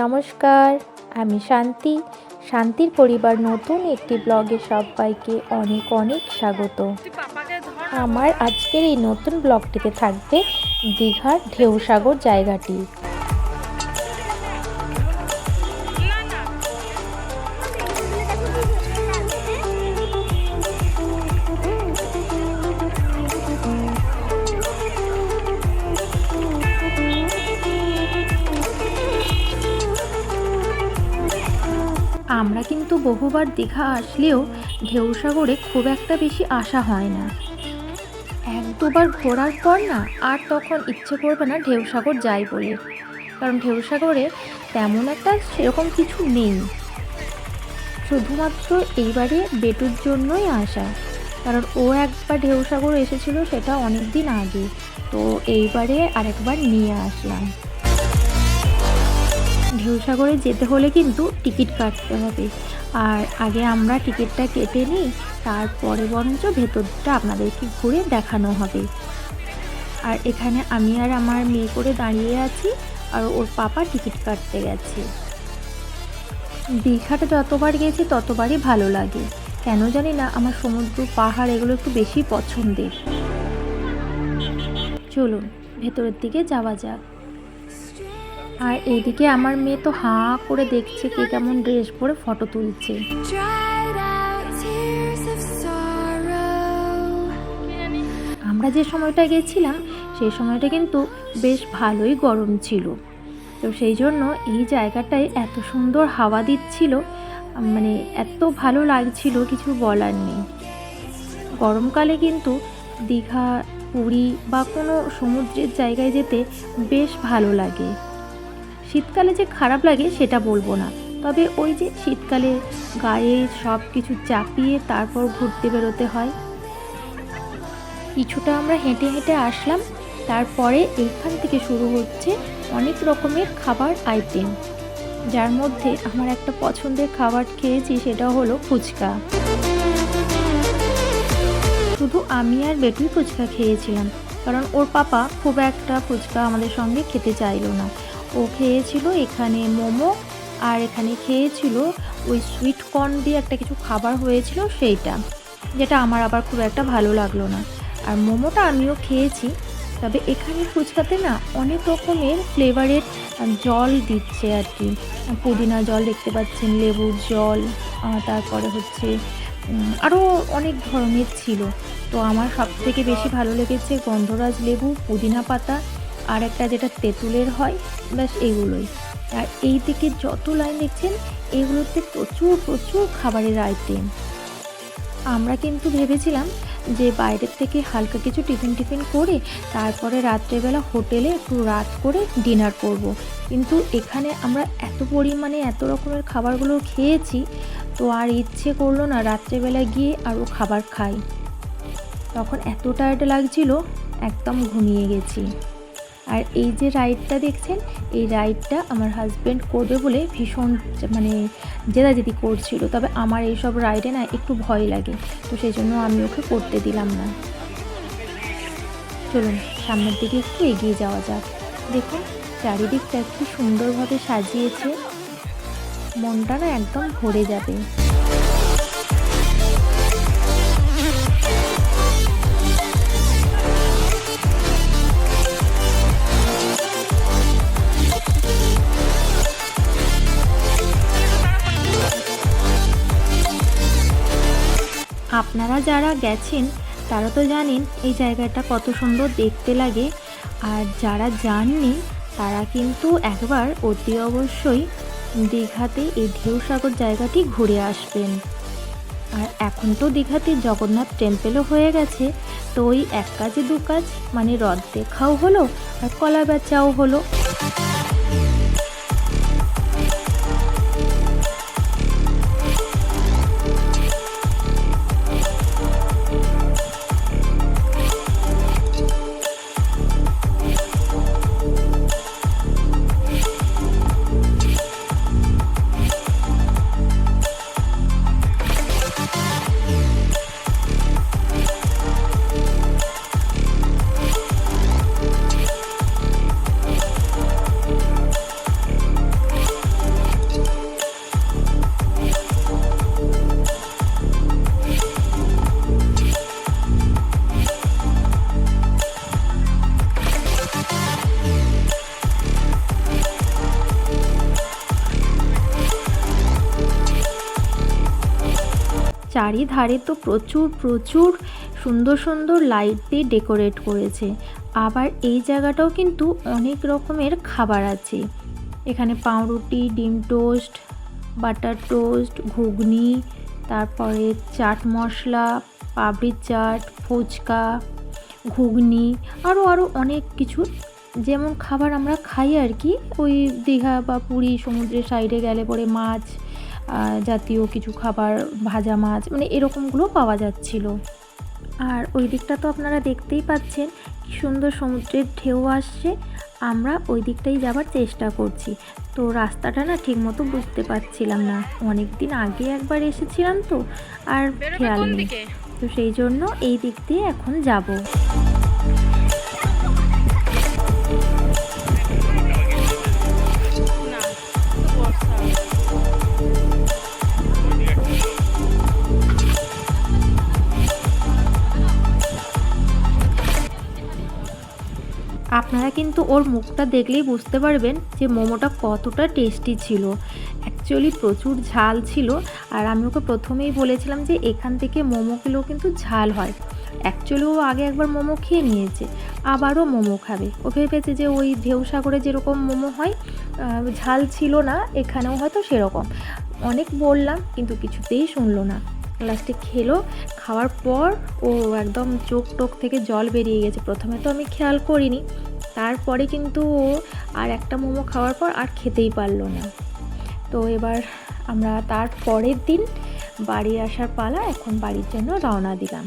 নমস্কার, আমি শান্তি। শান্তির পরিবার নতুন একটি ব্লগে সবাইকে অনেক অনেক স্বাগত। আমার আজকের এই নতুন ব্লগটিতে থাকবে দীঘার ঢেউ সাগর জায়গাটি। আমরা কিন্তু বহুবার দীঘা আসলেও ঢেউসাগরে খুব একটা বেশি আসা হয় না। এক দুবার ঘোরার পর না, আর তখন ইচ্ছে করবে না ঢেউসাগর যাই বলে। কারণ ঢেউসাগরে তেমন একটা সেরকম কিছু নেই। শুধুমাত্র এইবারে বেটুর জন্যই আসা। কারণ ও একবার ঢেউসাগর এসেছিল সেটা অনেক দিন আগে। তো এইবারে আরেকবার নিয়ে আসলাম। ঢেউসাগরে যেতে হলে কিন্তু টিকিট কাটতে হবে। আর আগে আমরা টিকিটটা কেটে নিই, তারপরে বরঞ্চ ভেতরটা আপনাদেরকে ঘুরে দেখানো হবে। আর এখানে আমি আর আমার মেয়ে করে দাঁড়িয়ে আছি, আর ওর পাপা টিকিট কাটতে গেছে। দীঘাটা যতবার গেছি ততবারই ভালো লাগে। কেন জানি না, আমার সমুদ্র, পাহাড় এগুলো একটু বেশি পছন্দের। চলুন, ভেতরের দিকে যাওয়া যাক। আর এইদিকে আমার মেয়ে তো হাঁ করে দেখছে কে কেমন ড্রেস পরে ফটো তুলছে. আমরা যে সময়টা গেছিলাম সেই সময়টা কিন্তু বেশ ভালোই গরম ছিল। তো সেই জন্য এই জায়গাটায় এত সুন্দর হাওয়া দিচ্ছিল মানে এত ভালো লাগছিল কিছু বলার নেই। গরমকালে কিন্তু দীঘা পুরী বা কোনো সমুদ্রের জায়গায় যেতে বেশ ভালো লাগে। শীতকালে যে খারাপ লাগে সেটা বলব না। তবে ওই যে শীতকালে গায়ে সব কিছু চাপিয়ে তারপর ঘুরতে বেরোতে হয়। কিছুটা আমরা হেঁটে হেঁটে আসলাম। তারপরে এইখান থেকে শুরু হচ্ছে অনেক রকমের খাবার আইটেম যার মধ্যে আমার একটা পছন্দের খাবার খেয়েছি সেটা হলো ফুচকা। শুধু আমি আর বেটুই ফুচকা খেয়েছিলাম। কারণ ওর পাপা খুব একটা ফুচকা আমাদের সঙ্গে খেতে চাইলো না। ও খেয়েছিল এখানে মোমো, আর এখানে খেয়েছিল ওই সুইট কর্ন দিয়ে একটা কিছু খাবার হয়েছিল সেইটা, যেটা আমার আবার খুব একটা ভালো লাগল না। আর মোমোটা আমিও খেয়েছি, তবে এখানে ফুচকাতে না অনেক রকমের ফ্লেভারের জল দিচ্ছে আর কি। পুদিনা জল দেখতে পাচ্ছেন, লেবুর জল তারপরে হচ্ছে আরও অনেক ধরনের ছিল। তো আমার সব থেকে বেশি ভালো লেগেছে গন্ধরাজ লেবু, পুদিনা পাতা আর একটা যেটা তেঁতুলের হয়, ব্যাস এগুলোই। আর এই দিকে যত লাইন দেখছেন, এগুলোতে প্রচুর প্রচুর খাবারের আইটেম আমরা কিন্তু ভেবেছিলাম যে বাইরের থেকে হালকা কিছু টিফিন টিফিন করে তারপরে রাত্রেবেলা হোটেলে একটু রাত করে ডিনার করব। কিন্তু এখানে আমরা এত পরিমাণে, এত রকমের খাবারগুলো খেয়েছি, তো আর ইচ্ছে করল না রাত্রেবেলা গিয়ে আরও খাবার খাই। তখন এত টায়ার্ড লাগছিল, একদম ঘুমিয়ে গেছি। আর এই যে রাইডটা দেখছেন, এই রাইডটা আমার হাজব্যান্ড করবে বলে ভীষণ মানে জেদাজেদি করছিল। তবে আমার এইসব রাইডে না একটু ভয় লাগে, তো সেই জন্য আমি ওকে করতে দিলাম না। চলুন, সামনের দিকে একটু এগিয়ে যাওয়া যাক। দেখুন, চারিদিকটা কি সুন্দরভাবে সাজিয়েছে। মনটা না একদম ভরে যাবে। আপনারা যারা গেছেন, তারা তো জানেন এই জায়গাটা কত সুন্দর দেখতে লাগে। আর যারা যাননি, তারা কিন্তু একবার অতি অবশ্যই দীঘাতে এই ঢেউসাগর জায়গাটি ঘুরে আসবেন। আর এখন তো দীঘাতে জগন্নাথ টেম্পেলও হয়ে গেছে, তো ওই এক কাজে দু কাজ মানে হ্রদ দেখাও হলো আর কলা বেচাও হলো। চারিধারে তো প্রচুর প্রচুর সুন্দর সুন্দর লাইট দিয়ে ডেকোরেট করেছে। আবার এই জায়গাটাও কিন্তু অনেক রকমের খাবার আছে। এখানে পাউরুটি, ডিম টোস্ট, বাটার টোস্ট, ঘুগনি, তারপরে চাট মশলা পাপড়ির চাট, ফুচকা, ঘুগনি আরও আরও অনেক কিছু। যেমন খাবার আমরা খাই আর কি, ওই দীঘা বা পুরী সমুদ্রের সাইডে গেলে পরে মাছ জাতীয় কিছু খাবার ভাজা মাছ মানে এরকমগুলো পাওয়া যাচ্ছিল। আর ওই দিকটা তো আপনারা দেখতেই পাচ্ছেন কি সুন্দর সমুদ্রের ঢেউ আসছে। আমরা ওই দিকটাই যাবার চেষ্টা করছি। তো রাস্তাটা না ঠিকমতো বুঝতে পারছিলাম না। অনেক দিন আগে একবার এসেছিলাম তো আর খেয়াল নেই। তো সেই জন্য এই দিক দিয়ে এখন যাব। আপনারা কিন্তু ওর মুখটা দেখলেই বুঝতে পারবেন যে মোমোটা কতটা টেস্টি ছিল। অ্যাকচুয়ালি প্রচুর ঝাল ছিল আর আমি ওকে প্রথমেই বলেছিলাম যে এখান থেকে মোমোগুলো কিন্তু ঝাল হয়। অ্যাকচুয়ালি ও আগে একবার মোমো খেয়ে নিয়েছে, আবারও মোমো খাবে। ও ভেবেছে যে ওই ঢেউ সাগরে যেরকম মোমো হয় ঝাল ছিল না, এখানেও হয়তো সেরকম। অনেক বললাম, কিন্তু কিছুতেই শুনলো না। লাস্টে খেলো, খাওয়ার পর ও একদম চোখ টোক থেকে জল বেরিয়ে গেছে। প্রথমে তো আমি খেয়াল করিনি তারপরে কিন্তু ও আর একটা মোমো খাওয়ার পর আর খেতেই পারল না। তো এবার আমরা তার পরের দিন বাড়ি আসার পালা এখন বাড়ির জন্য রওনা দিলাম।